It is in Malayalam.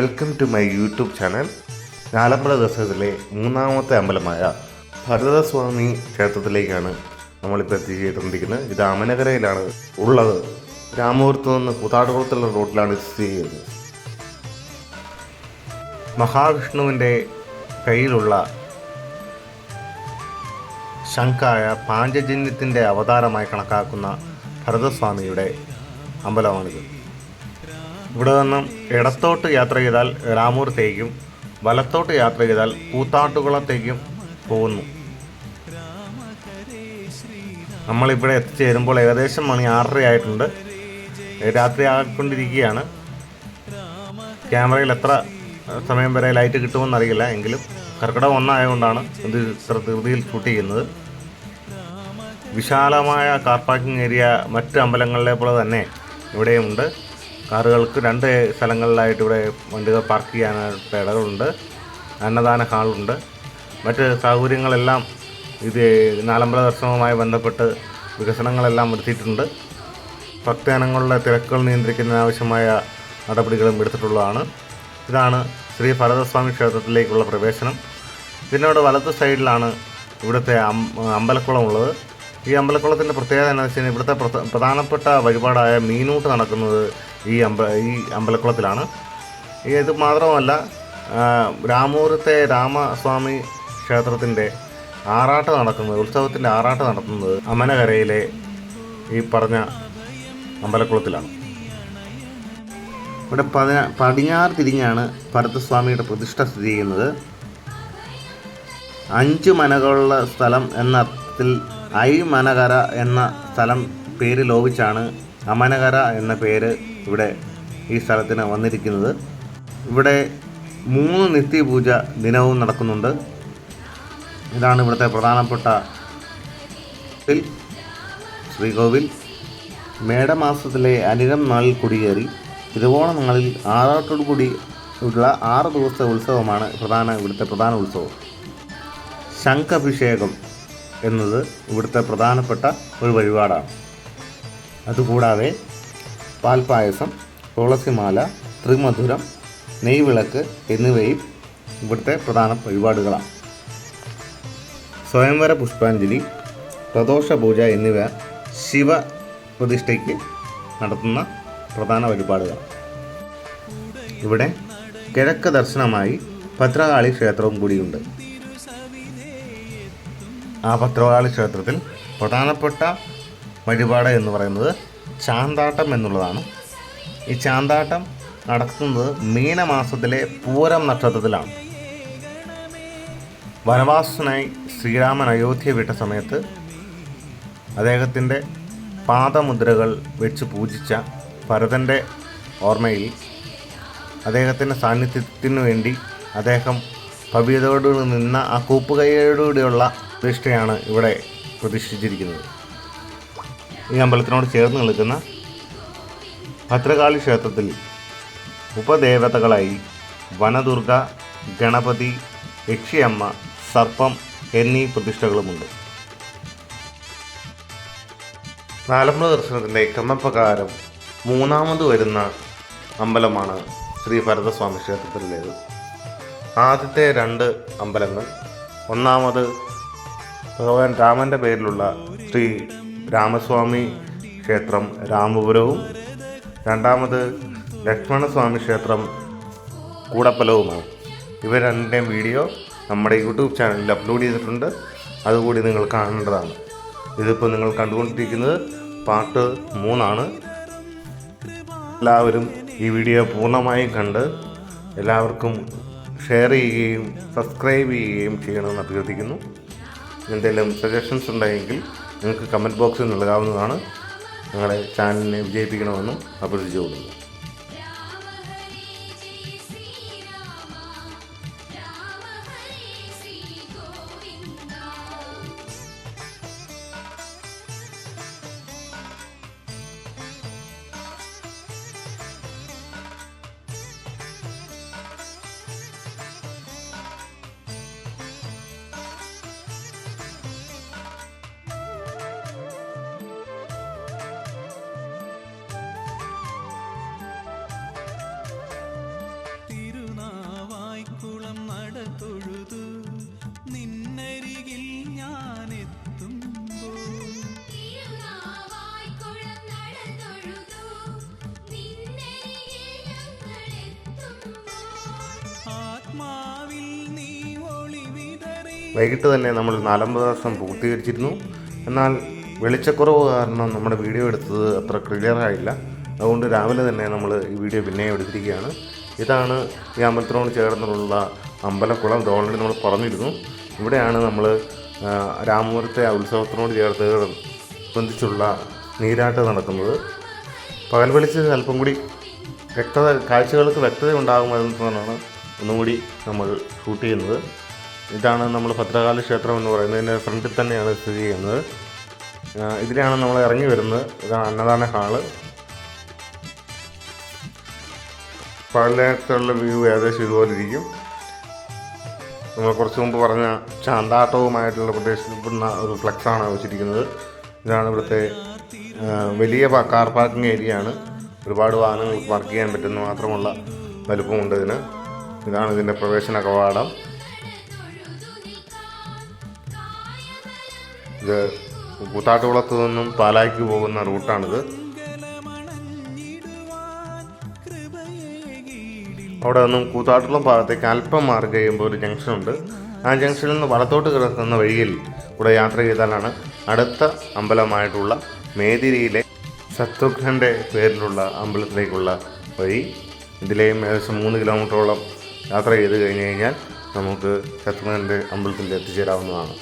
Welcome to my YouTube channel നാലമ്പല ദിവസത്തിലെ മൂന്നാമത്തെ അമ്പലമായ ഭരതസ്വാമി ക്ഷേത്രത്തിലേക്കാണ് നമ്മളിപ്പോൾ എത്തിച്ചേർന്നിരിക്കുന്നത് ഇത് അമനകരയിലാണ് ഉള്ളത്. രാമപുരത്ത് നിന്ന് കൂത്താട്ടുകുളത്തുള്ള റോഡിലാണ് സ്ഥിതി ചെയ്യുന്നത്. മഹാവിഷ്ണുവിന്റെ കയ്യിലുള്ള ശംഖായ പാഞ്ചജന്യത്തിന്റെ അവതാരമായി കണക്കാക്കുന്ന ഭരതസ്വാമിയുടെ അമ്പലമാണിത്. ഇവിടെ നിന്നും ഇടത്തോട്ട് യാത്ര ചെയ്താൽ രാമൂരത്തേക്കും വലത്തോട്ട് യാത്ര ചെയ്താൽ കൂത്താട്ടുകുളത്തേക്കും പോകുന്നു. നമ്മളിവിടെ എത്തിച്ചേരുമ്പോൾ ഏകദേശം മണി ആറര ആയിട്ടുണ്ട്. രാത്രി ആയിക്കൊണ്ടിരിക്കുകയാണ്. ക്യാമറയിൽ എത്ര സമയം വരെ ലൈറ്റ് കിട്ടുമെന്ന് അറിയില്ല. എങ്കിലും കർക്കിടകം ഒന്നായതുകൊണ്ടാണ് ഇത് ഇത്ര ധൃതിയിൽ ഷൂട്ട് ചെയ്യുന്നത്. വിശാലമായ കാർ പാർക്കിംഗ് ഏരിയ മറ്റ് അമ്പലങ്ങളിലെ പോലെ തന്നെ ഇവിടെയുമുണ്ട്. കാറുകൾക്ക് രണ്ട് സ്ഥലങ്ങളിലായിട്ട് ഇവിടെ വണ്ടികൾ പാർക്ക് ചെയ്യാനായിട്ട് ഇടകളുണ്ട് അന്നദാന ഹാളുണ്ട്. മറ്റ് സൗകര്യങ്ങളെല്ലാം ഇത് നാലമ്പല ദർശനവുമായി ബന്ധപ്പെട്ട് വികസനങ്ങളെല്ലാം വരുത്തിയിട്ടുണ്ട്. ഭക്തജനങ്ങളുടെ തിരക്കുകൾ നിയന്ത്രിക്കുന്നതിന് ആവശ്യമായ നടപടികളും എടുത്തിട്ടുള്ളതാണ്. ഇതാണ് ശ്രീ ഭരതസ്വാമി ക്ഷേത്രത്തിലേക്കുള്ള പ്രവേശനം. ഇതിനോട് വലത്ത് സൈഡിലാണ് ഇവിടുത്തെ അമ്പലക്കുളം ഉള്ളത്. ഈ അമ്പലക്കുളത്തിന്റെ പ്രത്യേകത എന്താണെന്ന് വെച്ച് കഴിഞ്ഞാൽ ഇവിടുത്തെ പ്രധാനപ്പെട്ട വഴിപാടായ മീനൂട്ട് നടക്കുന്നത് ഈ അമ്പ ഈ അമ്പലക്കുളത്തിലാണ്. ഇത് മാത്രമല്ല രാമൂരത്തെ രാമസ്വാമി ക്ഷേത്രത്തിന്റെ ആറാട്ട് നടക്കുന്നത് ഉത്സവത്തിന്റെ ആറാട്ട് നടത്തുന്നത് അമനകരയിലെ ഈ പറഞ്ഞ അമ്പലക്കുളത്തിലാണ്. ഇവിടെ പതിന പടിഞ്ഞാറ് തിരിഞ്ഞാണ് ഭരതസ്വാമിയുടെ പ്രതിഷ്ഠ സ്ഥിതി ചെയ്യുന്നത്. അഞ്ച് മനകളുള്ള സ്ഥലം എന്ന അർത്ഥത്തിൽ ഐ മനകര എന്ന സ്ഥലം പേര് ലോപിച്ചാണ് അമനകര എന്ന പേര് ഇവിടെ ഈ സ്ഥലത്തിന് വന്നിരിക്കുന്നത്. ഇവിടെ മൂന്ന് നിത്യപൂജ ദിനവും നടക്കുന്നുണ്ട്. ഇതാണ് ഇവിടുത്തെ പ്രധാനപ്പെട്ട ശ്രീകോവിൽ. മേടമാസത്തിലെ അനിരം നാളിൽ കുടിയേറി. തിരുവോണ നാളിൽ ആറാട്ടോടു കൂടി ഉള്ള ആറ് ദിവസത്തെ ഉത്സവമാണ് പ്രധാന ഇവിടുത്തെ പ്രധാന ഉത്സവം. ശംഖഭിഷേകം എന്നത് ഇവിടുത്തെ പ്രധാനപ്പെട്ട ഒരു വഴിപാടാണ്. അതുകൂടാതെ പാൽപ്പായസം തുളസിമാല ത്രിമധുരം നെയ്വിളക്ക് എന്നിവയും ഇവിടുത്തെ പ്രധാന വഴിപാടുകളാണ്. സ്വയംവര പുഷ്പാഞ്ജലി പ്രദോഷ പൂജ എന്നിവ ശിവ പ്രതിഷ്ഠയ്ക്ക് നടത്തുന്ന പ്രധാന വഴിപാടുകളാണ്. ഇവിടെ കിഴക്ക് ദർശനമായി ഭദ്രകാളി ക്ഷേത്രവും കൂടിയുണ്ട്. ആ ഭദ്രകാളി ക്ഷേത്രത്തിൽ പ്രധാനപ്പെട്ട വഴിപാട് എന്ന് പറയുന്നത് ചാന്താട്ടം എന്നുള്ളതാണ്. ഈ ചാന്താട്ടം നടത്തുന്നത് മീനമാസത്തിലെ പൂരം നക്ഷത്രത്തിലാണ്. വനവാസനായി ശ്രീരാമൻ അയോധ്യ വിട്ട സമയത്ത് അദ്ദേഹത്തിന്റെ പാദമുദ്രകൾ വെച്ച് പൂജിച്ച ഭരതന്റെ ഓർമ്മയിൽ അദ്ദേഹത്തിന്റെ സാന്നിധ്യത്തിനു വേണ്ടി അദ്ദേഹം ഭവ്യതയോട് നിന്ന ആ കൂപ്പുകൈയോടുകൂടിയുള്ള പ്രതിഷ്ഠയാണ് ഇവിടെ പ്രതിഷ്ഠിച്ചിരിക്കുന്നത്. ഈ അമ്പലത്തിനോട് ചേർന്ന് നിൽക്കുന്ന ഭദ്രകാളി ക്ഷേത്രത്തിൽ ഉപദേവതകളായി വനദുർഗ ഗണപതി യക്ഷിയമ്മ സർപ്പം എന്നീ പ്രതിഷ്ഠകളുമുണ്ട്. നാലമ്പല ദർശനത്തിന്റെ ക്രമപ്രകാരം മൂന്നാമത് വരുന്ന അമ്പലമാണ് ശ്രീ ഭരതസ്വാമി ക്ഷേത്രത്തിലേത് ആദ്യത്തെ രണ്ട് അമ്പലങ്ങൾ ഒന്നാമത് ഭഗവാൻ രാമന്റെ പേരിലുള്ള ശ്രീ രാമസ്വാമി ക്ഷേത്രം രാമപുരവും. രണ്ടാമത് ലക്ഷ്മണസ്വാമി ക്ഷേത്രം കൂടപ്പലവുമാണ്. ഇവ രണ്ടിന്റെയും വീഡിയോ നമ്മുടെ യൂട്യൂബ് ചാനലിൽ അപ്ലോഡ് ചെയ്തിട്ടുണ്ട്. അതുകൂടി നിങ്ങൾ കാണേണ്ടതാണ്. ഇതിപ്പോൾ നിങ്ങൾ കണ്ടുകൊണ്ടിരിക്കുന്നത് പാർട്ട് മൂന്നാണ്. എല്ലാവരും ഈ വീഡിയോ പൂർണമായും കണ്ട് എല്ലാവർക്കും ഷെയർ ചെയ്യുകയും സബ്സ്ക്രൈബ് ചെയ്യുകയും ചെയ്യണമെന്ന് അഭ്യർത്ഥിക്കുന്നു. എന്തെങ്കിലും സജഷൻസ് ഉണ്ടെങ്കിൽ നിങ്ങൾക്ക് കമന്റ് ബോക്സിൽ നൽകാവുന്നതാണ് ഞങ്ങളെ ചാനലിനെ വിജയിപ്പിക്കണമെന്നും അഭ്യർത്ഥിച്ചുകൊള്ളുന്നു വൈകിട്ട് തന്നെ നമ്മൾ നാലമ്പത് ദിവസം പൂർത്തീകരിച്ചിരുന്നു. എന്നാൽ വെളിച്ചക്കുറവ് കാരണം നമ്മുടെ വീഡിയോ എടുത്തത് അത്ര ക്ലിയർ ആയില്ല അതുകൊണ്ട് രാവിലെ തന്നെ നമ്മൾ ഈ വീഡിയോ പിന്നെയും എടുത്തിരിക്കുകയാണ്. ഇതാണ് ഈ അമ്പലത്തിനോട് ചേർന്നുള്ള അമ്പലക്കുളം. ഇത് നമ്മൾ പറഞ്ഞിരുന്നു. ഇവിടെയാണ് നമ്മൾ രാമപുരത്തെ ഉത്സവത്തിനോട് ചേർത്ത് ബന്ധിച്ചുള്ള നീരാട്ട് നടക്കുന്നത്. പകൽ വെളിച്ചത്തിൽ അല്പം കൂടി വ്യക്തത കാഴ്ചകൾക്ക് വ്യക്തത ഉണ്ടാകുമെന്നാണ് ഒന്നും ഒന്നുകൂടി നമ്മൾ ഷൂട്ട് ചെയ്യുന്നത്. ഇതാണ് നമ്മൾ ഭദ്രകാളി ക്ഷേത്രം എന്ന് പറയുന്നതിന്റെ ഫ്രണ്ടിൽ തന്നെയാണ് സ്ഥിതി ചെയ്യുന്നത്. ഇതിലാണ് നമ്മൾ ഇറങ്ങി വരുന്നത്. ഇതാണ് അന്നദാന ഹാൾ. പഴയത്തുള്ള വ്യൂ ഏകദേശം ഇതുപോലെ ഇരിക്കും. നമ്മൾ കുറച്ച് മുമ്പ് പറഞ്ഞ ചാന്താട്ടവുമായിട്ടുള്ള പ്രദേശപ്പെടുന്ന ഒരു ഫ്ലക്സാണ് വെച്ചിരിക്കുന്നത്. ഇതാണ് ഇവിടുത്തെ വലിയ കാർ പാർക്കിംഗ് ഏരിയ ആണ്. ഒരുപാട് വാഹനങ്ങൾ പാർക്ക് ചെയ്യാൻ പറ്റുന്ന മാത്രമുള്ള വലുപ്പമുണ്ട് ഇതിന്. ഇതാണ് ഇതിന്റെ പ്രവേശന കവാടം. ഇത് കൂത്താട്ടുകുളത്ത് നിന്നും പാലായ്ക്ക് പോകുന്ന റൂട്ടാണിത്. അവിടെ നിന്നും കൂത്താട്ടുകുളം ഭാഗത്തേക്ക് അല്പം മാറി കഴിയുമ്പോൾ ഒരു ജംഗ്ഷൻ ഉണ്ട് ആ ജംഗ്ഷനിൽ നിന്ന് വലത്തോട്ട് കിടക്കുന്ന വഴിയിൽ കൂടെ യാത്ര ചെയ്താലാണ് അടുത്ത അമ്പലമായിട്ടുള്ള മേതിരിയിലെ ശത്രുഘ്നന്റെ പേരിലുള്ള അമ്പലത്തിലേക്കുള്ള വഴി. ഇതിലെയും ഏകദേശം മൂന്ന് കിലോമീറ്ററോളം യാത്ര ചെയ്ത് കഴിഞ്ഞ് കഴിഞ്ഞാൽ നമുക്ക് ശത്രുഘ്നന്റെ അമ്പലത്തിൽ എത്തിച്ചേരാവുന്നതാണ്.